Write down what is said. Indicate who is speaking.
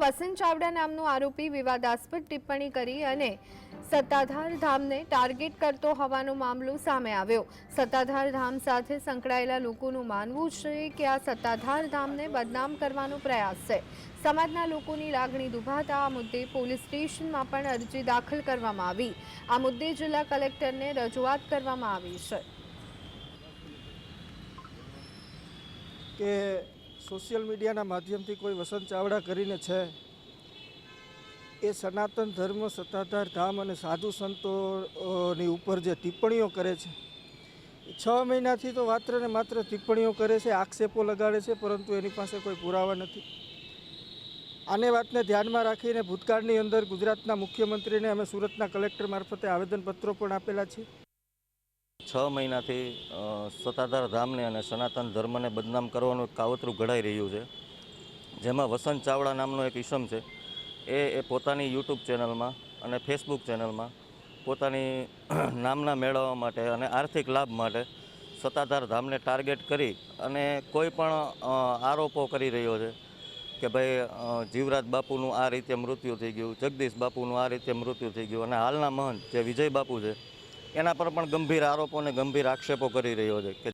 Speaker 1: વસંત ચાવડા નામનો આરોપી વિવાદાસ્પદ ટિપ્પણી કરી અને સત્તાધાર ધામને ટાર્ગેટ કરતો હોવાનો મામલો સામે આવ્યો. સત્તાધાર ધામ સાથે સંકળાયેલા લોકોનું માનવું છે કે આ સત્તાધાર ધામને બદનામ કરવાનો પ્રયાસ છે. સમાજના લોકોની લાગણી દુભાતા આ મુદ્દે પોલીસ સ્ટેશનમાં પણ અરજી દાખલ કરવામાં આવી. આ મુદ્દે જિલ્લા કલેક્ટરને રજૂઆત કરવામાં આવી છે.
Speaker 2: કે સોશિયલ મીડિયાના માધ્યમથી કોઈ વસંત ચાવડા કરીને છે? એ સનાતન ધર્મ, સત્તાધાર ધામ અને સાધુ સંતોની ઉપર જે ટિપ્પણીઓ કરે છે. છ મહિનાથી તો માત્ર ને માત્ર ટિપ્પણીઓ કરે છે, આક્ષેપો લગાડે છે, પરંતુ એની પાસે કોઈ પુરાવા નથી. આને વાતને ધ્યાનમાં રાખીને ભૂતકાળની અંદર ગુજરાતના મુખ્યમંત્રીને અમે સુરતના કલેક્ટર મારફતે આવેદનપત્રો પણ આપેલા છે
Speaker 3: છ મહિનાથી સત્તાધાર ધામને અને સનાતન ધર્મને બદનામ કરવાનું એક કાવતરું ઘડાઈ રહ્યું છે. જેમાં વસંત ચાવડા નામનો એક ઈસમ છે. એ એ પોતાની યુટ્યુબ ચેનલમાં અને ફેસબુક ચેનલમાં પોતાની નામના મેળવવા માટે અને આર્થિક લાભ માટે સત્તાધાર ધામને ટાર્ગેટ કરી અને કોઈ પણ આરોપો કરી રહ્યો છે કે ભાઈ જીવરાજ બાપુનું આ રીતે મૃત્યુ થઈ ગયું, જગદીશ બાપુનું આ રીતે મૃત્યુ થઈ ગયું અને હાલના મહંત જે વિજય બાપુ છે એના પર પણ ગંભીર આરોપો અને ગંભીર આક્ષેપો કરી રહ્યો છે